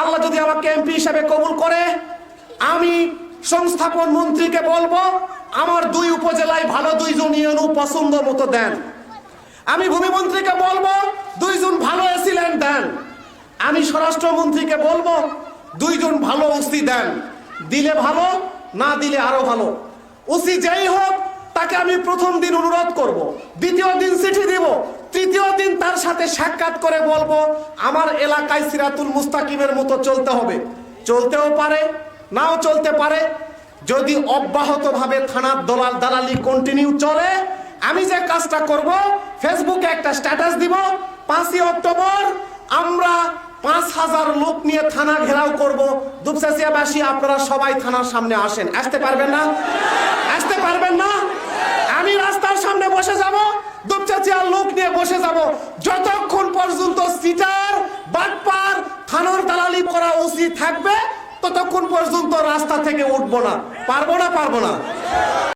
আল্লাহ যদি আমাকে এমপি হিসাবে কবুল করে, আমি সংস্থাপন মন্ত্রীকে বলব, আমার দুই উপজেলায় ভালো দুইজন ইউনু পছন্দ মতো দেন। আমি ভূমিমন্ত্রীকে বলব, দুইজন ভালো এসিলেন দেন। আমি স্বরাষ্ট্রমন্ত্রীকে বলব, দুইজন ভালো ওসি দেন। দিলে ভালো, না দিলে আরও ভালো। ওসি যেই হোক, তাকে আমি প্রথম দিন অনুরোধ করব। দ্বিতীয় দিন চিঠি দিব সাথে সাক্ষাৎ করে বলব, আমার এলাকায় সিরাতুল মুস্তাকিমের মতো চলতে হবে। চলতেও পারে, নাও চলতে পারে। যদি অব্যাহতভাবে থানার দলাল দালালি কন্টিনিউ চলে, আমি যে কাজটা করব, ফেসবুকে একটা স্ট্যাটাস দিব, পাঁচই অক্টোবর আমরা পাঁচ হাজার লোক নিয়ে থানা ঘেরাও করব। দুপচাচিয়াবাসী আপনারা সবাই থানার সামনে আসেন। আসতে পারবেন না? আসতে পারবেন না আমি রাস্তার সামনে বসে যাব দুপচাচিয়ার লোক নিয়ে বসে যাব। যতক্ষণ পর্যন্ত সিটার, বাটপার, থানার দালালি করা ওসি থাকবে, ততক্ষণ পর্যন্ত রাস্তা থেকে উঠবো না। পারব না পারব না।